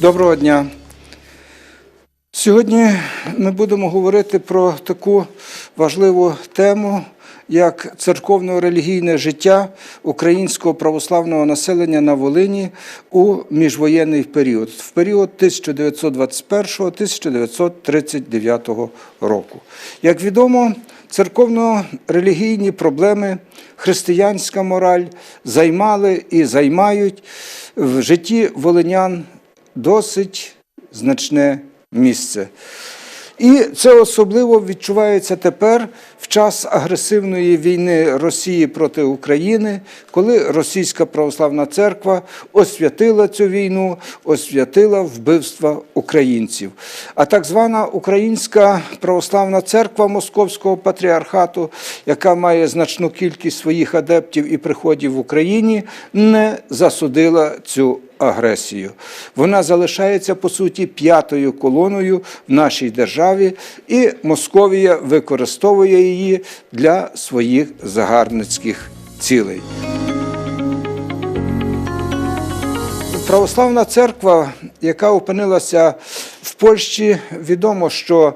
Доброго дня. Сьогодні ми будемо говорити про таку важливу тему, як церковно-релігійне життя українського православного населення на Волині у міжвоєнний період, в період 1921-1939 року. Як відомо, церковно-релігійні проблеми, християнська мораль займали і займають в житті волинян досить значне місце. І це особливо відчувається тепер в час агресивної війни Росії проти України, коли Російська православна церква освятила цю війну, освятила вбивства українців. А так звана Українська православна церква Московського патріархату, яка має значну кількість своїх адептів і приходів в Україні, не засудила цю агресію. Вона залишається по суті п'ятою колоною в нашій державі, і Московія використовує її для своїх загарбницьких цілей. Православна церква, яка опинилася в Польщі, відомо, що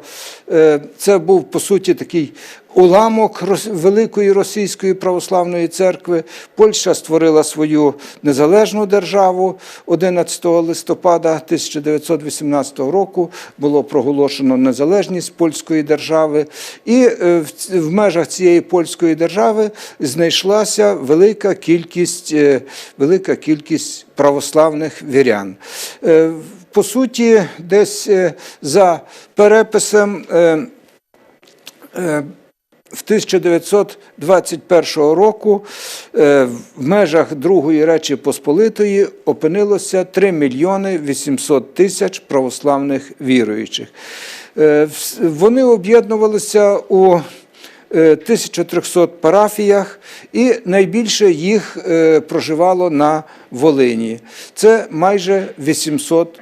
е, це був по суті такий уламок великої російської православної церкви. Польща створила свою незалежну державу 11 листопада 1918 року. Було проголошено незалежність польської держави, і е, в межах цієї польської держави знайшлася велика кількість, е, велика кількість православних вірян. Е, По суті, десь за переписом. Е, е, в 1921 року е, в межах Другої Речі Посполитої опинилося 3 мільйони 800 тисяч православних віруючих. Е, Вони об'єднувалися у е, 1300 парафіях, і найбільше їх е, проживало на Волині. Це майже 800 е,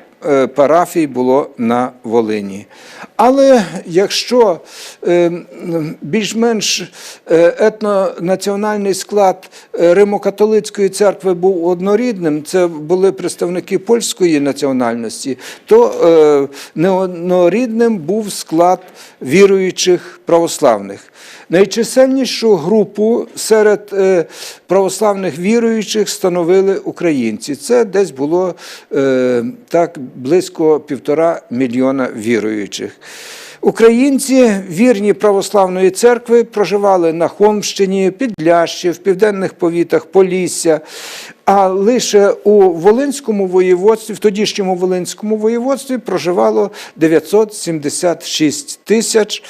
парафій було на Волині. Але якщо е, більш-менш е, етнонаціональний склад е, Римо-католицької церкви був однорідним, це були представники польської національності, то е, неоднорідним був склад віруючих православних. Найчисельнішу групу серед е, православних віруючих становили українці. Це десь було е, так близько півтора мільйона віруючих. Українці, вірні православної церкви, проживали на Холмщині, Підлящі, в південних повітах Полісся. А лише у Волинському воєводстві, в тодішньому Волинському воєводстві проживало 976 тисяч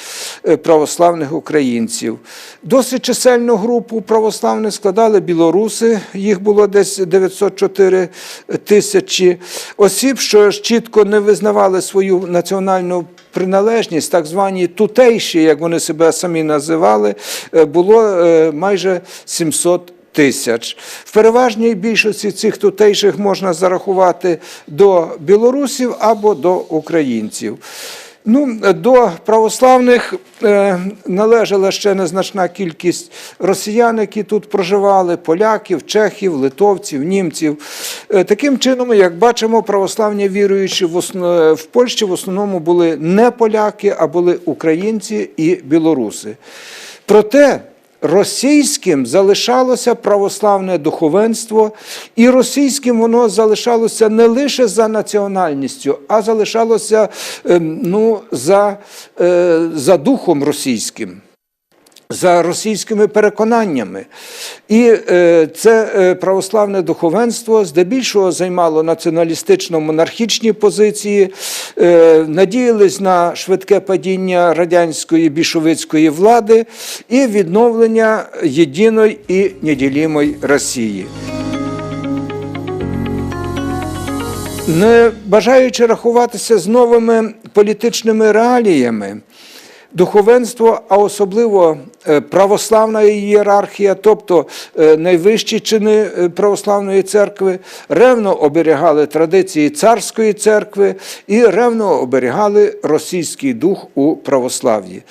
е, православних українців. Досить чисельну групу православних складали білоруси, їх було десь 904 тисячі осіб, що чітко не визнавали свою національну приналежність, так звані тутейші, як вони себе самі називали, е, було е, майже 700 тисяч. В переважній більшості цих тутейших можна зарахувати до білорусів або до українців. Ну, до православних е, належала ще незначна кількість росіян, які тут проживали, поляків, чехів, литовців, німців. Е, таким чином, як бачимо, православні віруючі в, Польщі в основному були не поляки, а були українці і білоруси. Проте російським залишалося православне духовенство, і російським воно залишалося не лише за національністю, а залишалося ем, ну, за, е, за духом російським. За російськими переконаннями. І е, це е, православне духовенство здебільшого займало націоналістично-монархічні позиції, е, надіялись на швидке падіння радянської більшовицької влади і відновлення єдиної і неділімої Росії. Не бажаючи рахуватися з новими політичними реаліями, духовенство, а особливо е, православна ієрархія, тобто е, найвищі чини е, православної церкви, ревно оберігали традиції царської церкви і ревно оберігали російський дух у православ'ї.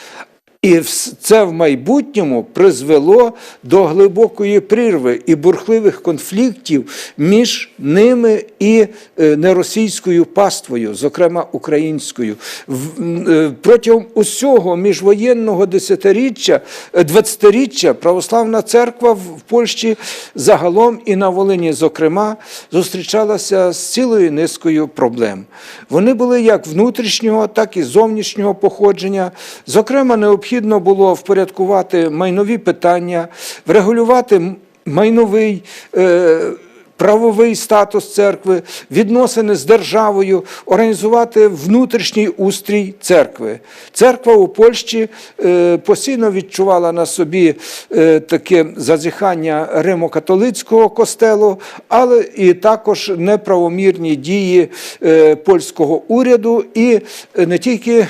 І це в майбутньому призвело до глибокої прірви і бурхливих конфліктів між ними і е, неросійською паствою, зокрема українською. Е, Протягом усього міжвоєнного десятиріччя, е, двадцятиріччя православна церква в Польщі загалом і на Волині, зокрема, зустрічалася з цілою низкою проблем. Вони були як внутрішнього, так і зовнішнього походження. Зокрема, необхідно було впорядкувати майнові питання, врегулювати майновий. Е, Правовий статус церкви, відносини з державою, організувати внутрішній устрій церкви. Церква у Польщі е, постійно відчувала на собі е, таке зазіхання римокатолицького костелу, але і також неправомірні дії е, польського уряду і не тільки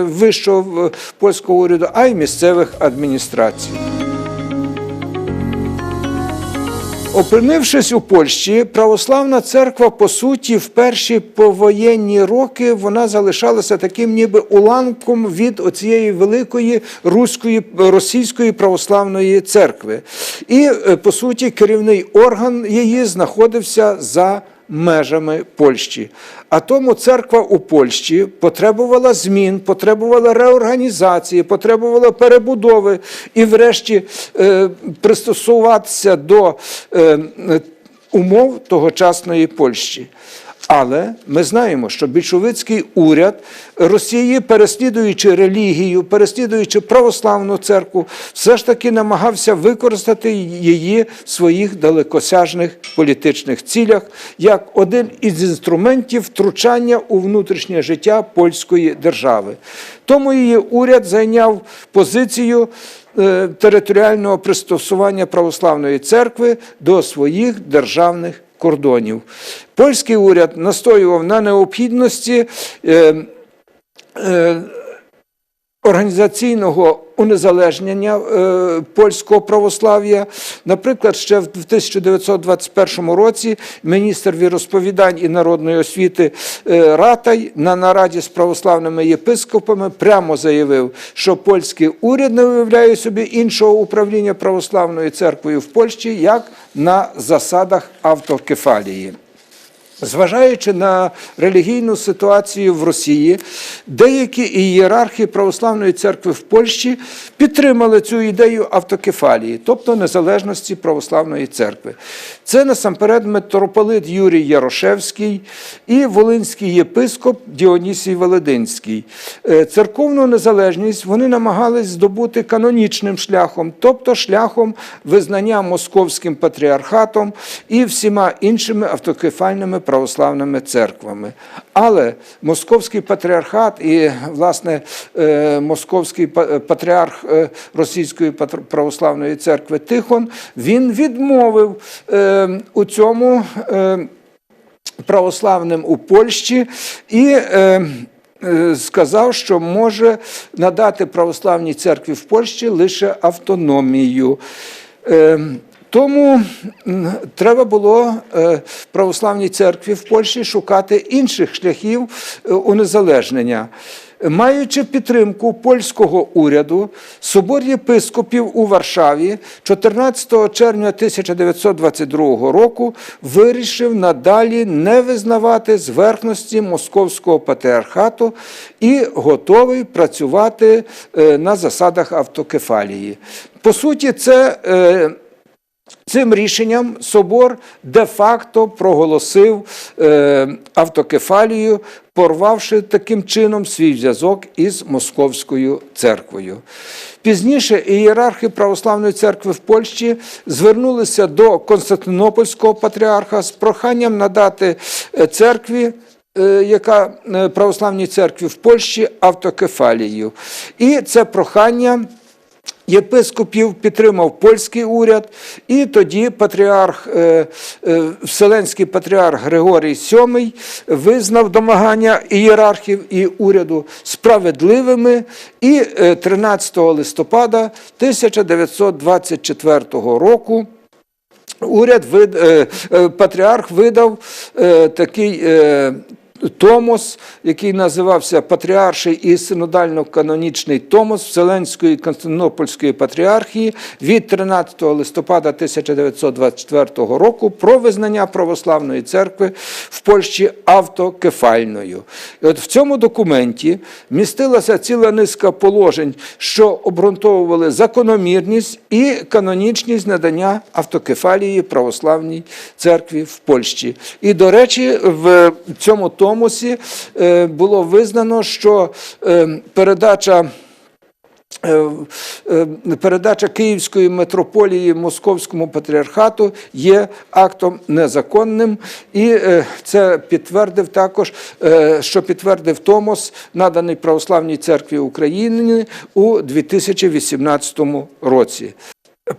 вищого польського уряду, а й місцевих адміністрацій. Опинившись у Польщі, православна церква, по суті, в перші повоєнні роки вона залишалася таким ніби уламком від оцієї великої руської російської православної церкви. І, е, по суті, керівний орган її знаходився за межами Польщі. А тому церква у Польщі потребувала змін, потребувала реорганізації, потребувала перебудови і, врешті, е, пристосуватися до е, умов тогочасної Польщі. Але ми знаємо, що більшовицький уряд Росії, переслідуючи релігію, переслідуючи православну церкву, все ж таки намагався використати її в своїх далекосяжних політичних цілях як один із інструментів втручання у внутрішнє життя польської держави. Тому її уряд зайняв позицію е, територіального пристосування православної церкви до своїх державних кордонів. Польський уряд настоював на необхідності е, е, організаційного унезалежнення е, польського православ'я. Наприклад, ще в 1921 році міністр віросповідань і народної освіти е, Ратай на нараді з православними єпископами прямо заявив, що польський уряд не уявляє собі іншого управління православною церквою в Польщі як на засадах автокефалії. Зважаючи на релігійну ситуацію в Росії, деякі ієрархи православної церкви в Польщі підтримали цю ідею автокефалії, тобто незалежності православної церкви. Це насамперед митрополит Юрій Ярошевський і волинський єпископ Діонісій Велединський. Е, Церковну незалежність вони намагались здобути канонічним шляхом, тобто шляхом визнання московським патріархатом і всіма іншими автокефальними православними церквами. Але московський патріархат і, власне, е, московський патріарх е, Російської православної церкви Тихон, він відмовив е, у цьому. православним у Польщі і сказав, що може надати православній церкві в Польщі лише автономію. Тому треба було е, православній церкві в Польщі шукати інших шляхів е, унезалежнення. Маючи підтримку польського уряду, собор єпископів у Варшаві 14 червня 1922 року вирішив надалі не визнавати зверхності московського патріархату і готовий працювати е, на засадах автокефалії. По суті, це Цим рішенням собор де-факто проголосив е, автокефалію, порвавши таким чином свій зв'язок із Московською церквою. Пізніше ієрархи православної церкви в Польщі звернулися до Константинопольського патріарха з проханням надати е, церкві. е, Яка православній церкві в Польщі автокефалію. І це прохання Єпископів підтримав польський уряд, і тоді патріарх, е, е, Вселенський патріарх Григорій VII визнав домагання ієрархів і уряду справедливими, і е, 13 листопада 1924 року Уряд е, е, патріарх видав е, такий е, Томос, який називався Патріарший і синодально-канонічний Томос Вселенської Константинопольської патріархії від 13 листопада 1924 року про визнання православної церкви в Польщі автокефальною. І от в цьому документі містилася ціла низка положень, що обґрунтовували закономірність і канонічність надання автокефалії православній церкві в Польщі. І, до речі, в цьому томосі е, було визнано, що е, передача. е, Передача Київської митрополії Московському патріархату є актом незаконним, і це підтвердив також, що підтвердив Томос, наданий Православній церкві України у 2018 році.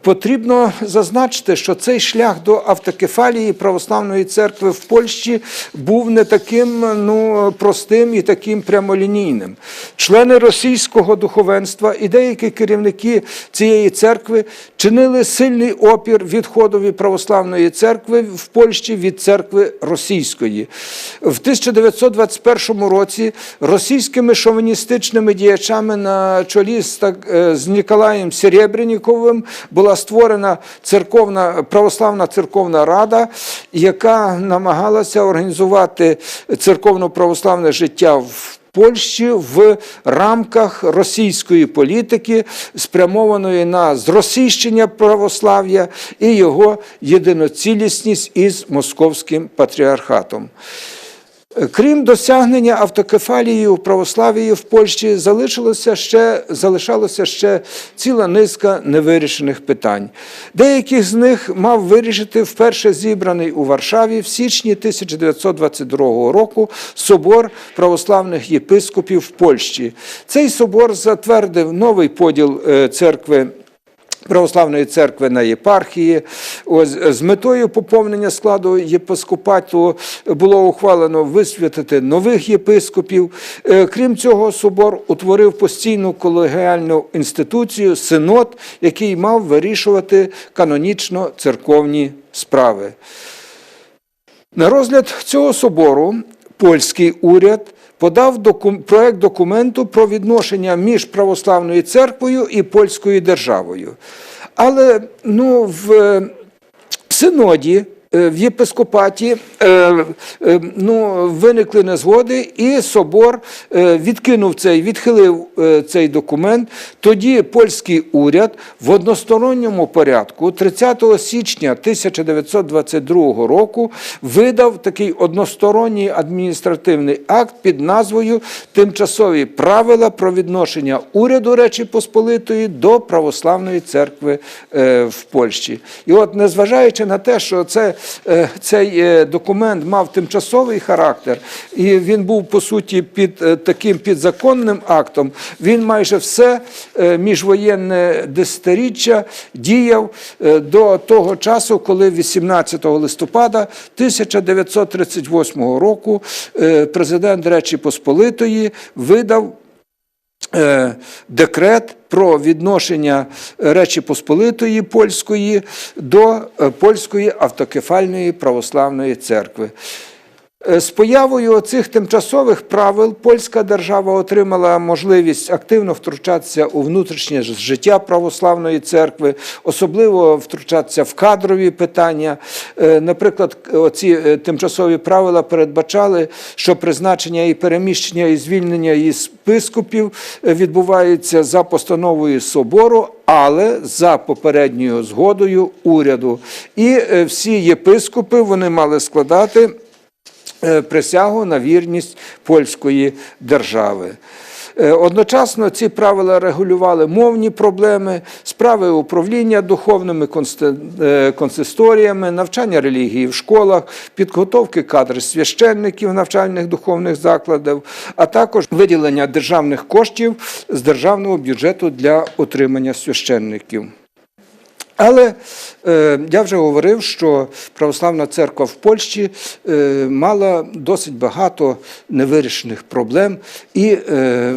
Потрібно зазначити, що цей шлях до автокефалії православної церкви в Польщі був не таким ну, простим і таким прямолінійним. Члени російського духовенства і деякі керівники цієї церкви чинили сильний опір відходові православної церкви в Польщі від церкви російської. В 1921 році російськими шовіністичними діячами на чолі е, з Ніколаєм Серебряніковим була створена церковна православна церковна рада, яка намагалася організувати церковно-православне життя в Польщі в рамках російської політики, спрямованої на зросійщення православ'я і його єдиноцілісність із московським патріархатом. Крім досягнення автокефалії у православії в Польщі, залишилося ще, залишалося ще ціла низка невирішених питань. Деяких з них мав вирішити вперше зібраний у Варшаві в січні 1922 року собор православних єпископів в Польщі. Цей собор затвердив новий поділ е, церкви. Православної церкви на єпархії. Ось з метою поповнення складу єпископату було ухвалено висвятити нових єпископів. Е, Крім цього, собор утворив постійну колегіальну інституцію синод, який мав вирішувати канонічно церковні справи. На розгляд цього собору польський уряд подав доку- проект документу про відношення між православною церквою і польською державою. Але ну, в в синоді, в єпископаті е, е, ну, виникли незгоди, і собор е, відкинув цей, відхилив е, цей документ. Тоді польський уряд в односторонньому порядку 30 січня 1922 року видав такий односторонній адміністративний акт під назвою Тимчасові правила про відношення уряду Речі Посполитої до православної церкви е, в Польщі. І от, незважаючи на те, що це, е, цей е, документ мав тимчасовий характер, і він був по суті під е, таким підзаконним актом, він майже все е, міжвоєнне десятиріччя діяв е, до того часу, коли 18 листопада 1938 року е, президент Речі Посполитої видав е, декрет про відношення Речі Посполитої польської до е, польської автокефальної православної церкви. Е, З появою цих тимчасових правил польська держава отримала можливість активно втручатися у внутрішнє життя православної церкви, особливо втручатися в кадрові питання. Е, Наприклад, ці тимчасові правила передбачали, що призначення і переміщення і звільнення із пископів е, відбувається за постановою собору, але за попередньою згодою уряду. І е, всі єпископи вони мали складати е, присягу на вірність польської держави. Е, Одночасно ці правила регулювали мовні проблеми, справи управління духовними е, консисторіями, навчання релігії в школах, підготовки кадрів священників навчальних духовних закладів, а також виділення державних коштів з державного бюджету для утримання священників. Але е, я вже говорив, що православна церква в Польщі е, мала досить багато невирішених проблем, і е,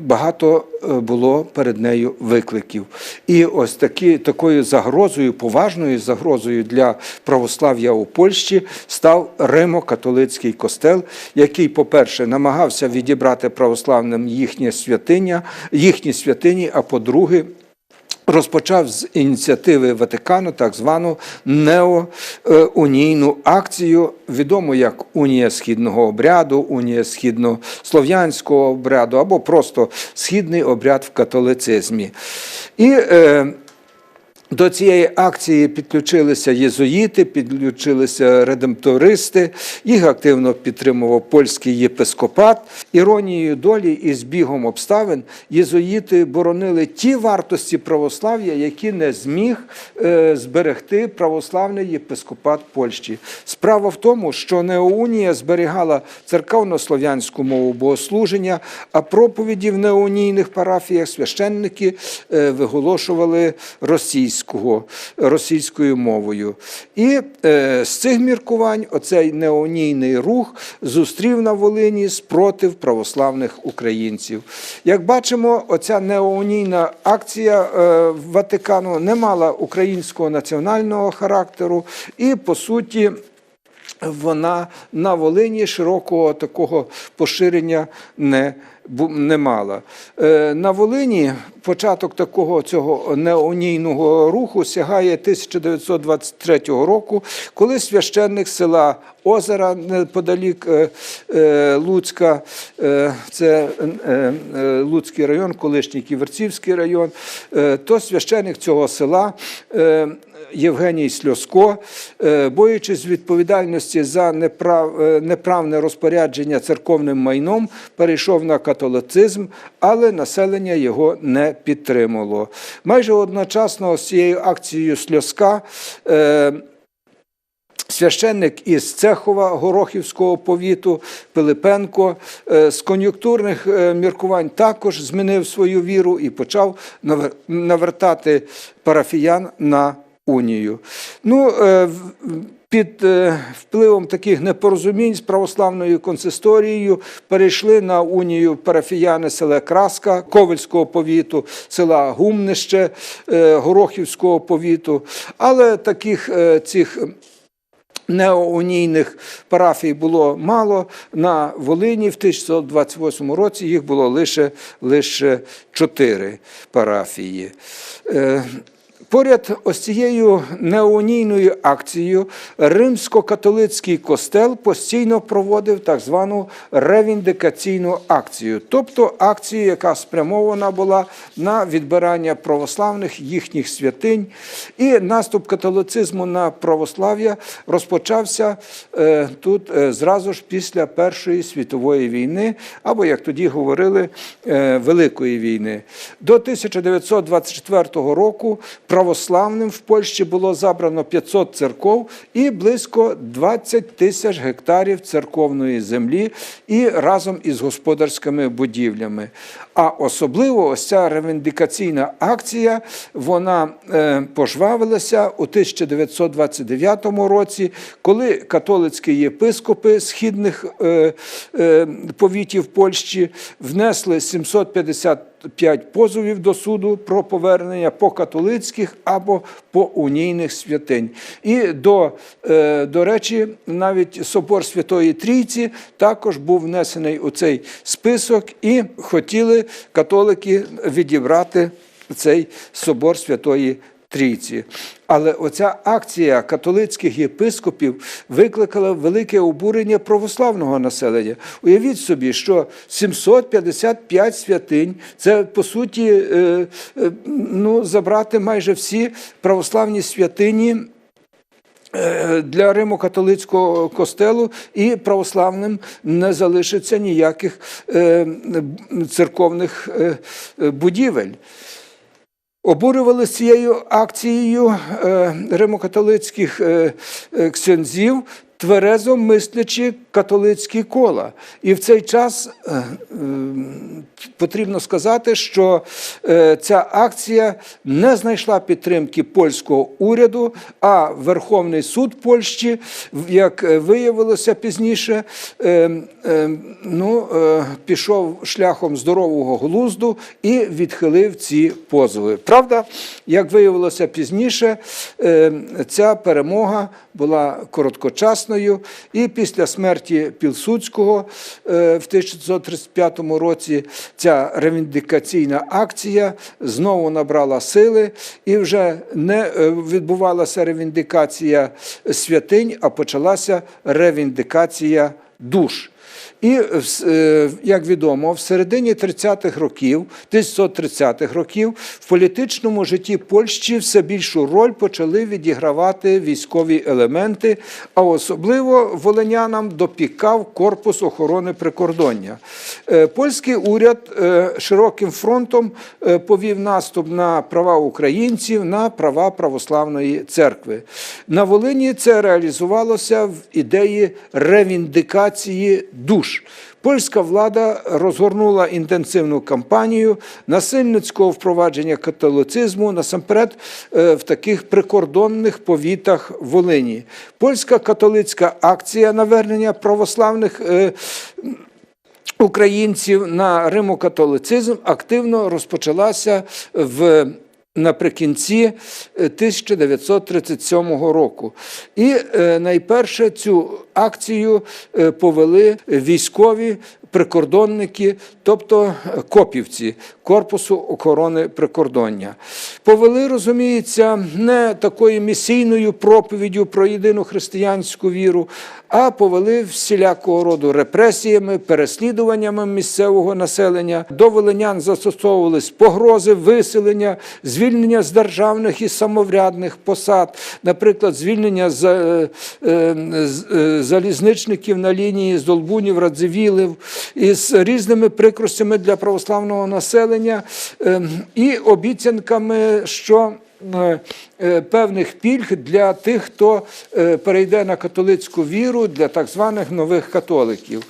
багато е, було перед нею викликів. І ось такі, такою загрозою, поважною загрозою для православ'я у Польщі став Римо-католицький костел, який, по-перше, намагався відібрати православним їхнє святиня, їхні святині, а по-друге, розпочав з ініціативи Ватикану так звану неоунійну акцію, відому як Унія східного обряду, Унія східнослов'янського обряду або просто східний обряд в католицизмі. І е, до цієї акції підключилися єзуїти, підключилися редемтористи, їх активно підтримував польський єпископат. Іронією долі і збігом обставин єзуїти боронили ті вартості православ'я, які не зміг е, зберегти православний єпископат Польщі. Справа в тому, що неоунія зберігала церковно-слов'янську мову богослуження, а проповіді в неоунійних парафіях священники е, виголошували російською російського, російською мовою. І е, з цих міркувань оцей неонійний рух зустрів на Волині спротив православних українців. Як бачимо, оця неонійна акція е, Ватикану не мала українського національного характеру і, по суті, вона на Волині широкого такого поширення не не мала. Е, На Волині початок такого цього неонійного руху сягає 1923 року, коли священник села Озера неподалік е, е, Луцька, це Луцький район, колишній Ківерцівський район, то священник цього села. Євгеній Сльоско, е, боючись відповідальності за неправ, е, неправне розпорядження церковним майном, перейшов на католицизм, але населення його не підтримало. Майже одночасно з цією акцією Сльоска. е, Священник із Цехова Горохівського повіту Пилипенко з кон'юнктурних міркувань також змінив свою віру і почав навертати парафіян на унію. Ну, е, під е, впливом таких непорозумінь з православною консисторією перейшли на унію парафіяни села Краска, Ковельського повіту, села Гумнище, е, Горохівського повіту. Але таких цих неоунійних парафій було мало. На Волині в 1928 році їх було лише, лише чотири парафії. Поряд ось цією неоунійною акцією римсько-католицький костел постійно проводив так звану ревіндикаційну акцію, тобто акцію, яка спрямована була на відбирання православних їхніх святинь. І наступ католицизму на православ'я розпочався е, тут е, зразу ж після Першої світової війни, або, як тоді говорили, е, Великої війни. До 1924 року православним в Польщі було забрано 500 церков і близько 20 тисяч гектарів церковної землі і разом із господарськими будівлями. А особливо ось ця ревендикаційна акція вона е, пожвавилася у 1929 році, коли католицькі єпископи східних е, е, повітів Польщі внесли 750 П'ять позовів до суду про повернення по католицьких або по унійних святинь. І до, е, до речі, навіть собор Святої Трійці також був внесений у цей список, і хотіли католики відібрати цей собор Святої Трійці. Але оця акція католицьких єпископів викликала велике обурення православного населення. Уявіть собі, що 755 святинь це по суті е, е, ну, забрати майже всі православні святині. е, Для Римо-католицького костелу і православним не залишиться ніяких церковних будівель. Обурювали цією акцією е, римокатолицьких е, е, ксьонзів тверезо мислячі католицькі кола. І в цей час е, е, потрібно сказати, що е, ця акція не знайшла підтримки польського уряду, а Верховний суд Польщі, як виявилося пізніше, ну, пішов шляхом здорового глузду і відхилив ці позови. Правда, як виявилося пізніше, ця перемога була короткочасною, і після смерті Пілсудського е, в 1935 році ця ревіндикаційна акція знову набрала сили, і вже не е, відбувалася ревіндикація святинь, а почалася ревіндикація душ. І, в- е, як відомо, в середині 30-х років, 1930-х років, в політичному житті Польщі все більшу роль почали відігравати військові елементи, а особливо волинянам допікав корпус охорони прикордоння. Е, Польський уряд е, широким фронтом е, повів наступ на права українців, на права православної церкви. На Волині це реалізувалося в ідеї ревіндикації душ. Польська влада розгорнула інтенсивну кампанію насильницького впровадження католицизму насамперед е, в таких прикордонних повітах Волині. Польська католицька акція навернення православних е, українців на римокатолицизм активно розпочалася в наприкінці е, 1937 року. І е, найперше цю акцію е, повели військові прикордонники, тобто е, копівці Корпусу охорони прикордоння. Повели, розуміється, не такою місійною проповіддю про єдину християнську віру, а повели всілякого роду репресіями, переслідуваннями місцевого населення. До волинян застосовувались погрози, виселення, звільнення з державних і самоврядних посад, наприклад, звільнення з, е, е, залізничників на лінії з Долбунів, Радзивілів із різними прикростями для православного населення е, і обіцянками, що е, е, певних пільг для тих, хто е, перейде на католицьку віру, для так званих нових католиків.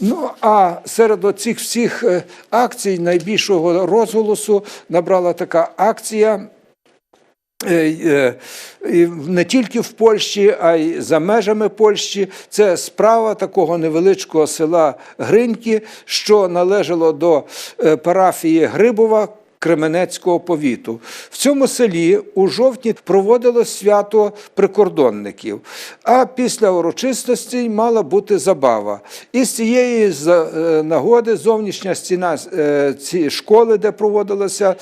Ну а серед оцих всіх акцій найбільшого розголосу набрала така акція. Е, е, Не тільки в Польщі, а й за межами Польщі. Це справа такого невеличкого села Гриньки, що належало до е, парафії Грибова. Кременецького повіту в цьому селі у жовтні проводилось свято прикордонників. А після урочистостей мала бути забава. І з цієї нагоди зовнішня стіна школи, де проводилося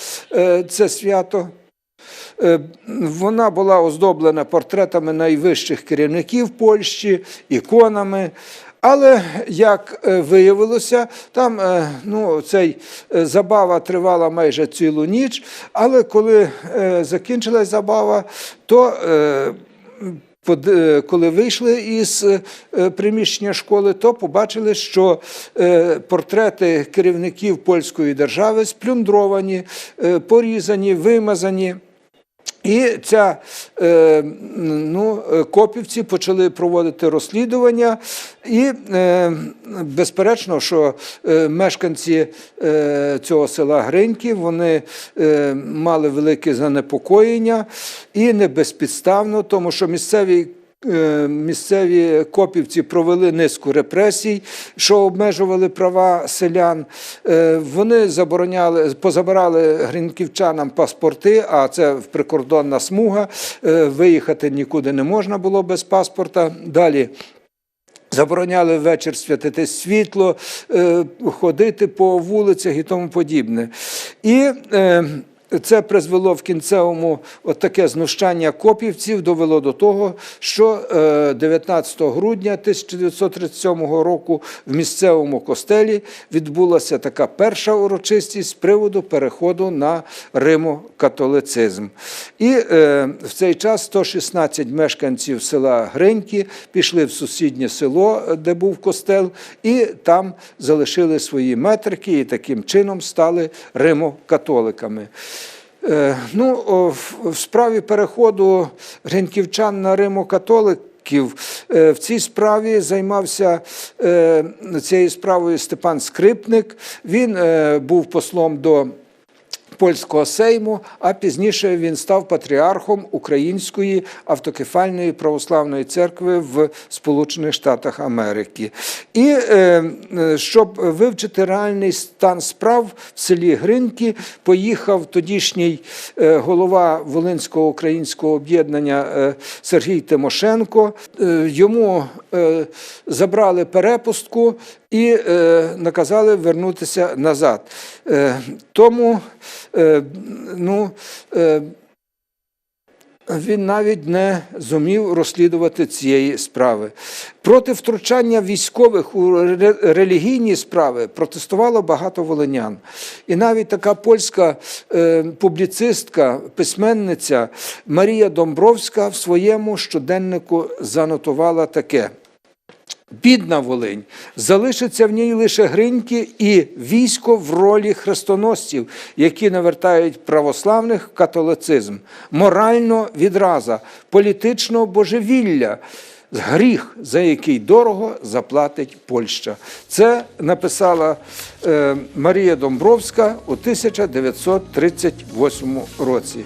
це свято. Е, Вона була оздоблена портретами найвищих керівників Польщі, іконами. Але як е, виявилося, там е, ну, цей забава тривала майже цілу ніч. Але коли закінчилась забава, то коли вийшли із приміщення школи, то побачили, що портрети керівників польської держави сплюндровані, порізані, вимазані. І ця е, ну, е, копівці почали проводити розслідування, і е, безперечно, що мешканці цього села Гриньки вони мали велике занепокоєння. І не безпідставно, тому що місцеві місцеві копівці провели низку репресій, що обмежували права селян. Е, Вони забороняли, позабирали гринківчанам паспорти, а це прикордонна смуга. Е, Виїхати нікуди не можна було без паспорта. Далі. Забороняли ввечір святити світло, е, ходити по вулицях і тому подібне. І е, це призвело в кінцевому от таке знущання копівців, довело до того, що е, 19 грудня 1937 року в місцевому костелі відбулася така перша урочистість з приводу переходу на римокатолицизм. І е, в цей час 116 мешканців села Гриньки пішли в сусіднє село, де був костел, і там залишили свої метрики і таким чином стали римокатоликами. Е, Ну, в- справі переходу гринківчан на римокатолик років е, в цій справі займався е, цією справою Степан Скрипник. Він був послом до польського сейму, а пізніше він став патріархом Української автокефальної православної церкви в Сполучених Штатах Америки. І е, е, щоб вивчити реальний стан справ в селі Гринки, поїхав тодішній е, голова Волинського українського об'єднання Сергій Тимошенко. Йому забрали перепустку і е, наказали вернутися назад. Е, тому е, ну, він навіть не зумів розслідувати цієї справи. Проти втручання військових у релігійні справи протестувало багато волинян. І навіть така польська публіцистка, письменниця Марія Домбровська в своєму щоденнику занотувала таке. Бідна Волинь, залишиться в ній лише гриньки і військо в ролі хрестоносців, які навертають православних католицизм, морально відраза, політично божевілля, гріх, за який дорого заплатить Польща. Це написала е, Марія Домбровська у 1938 році.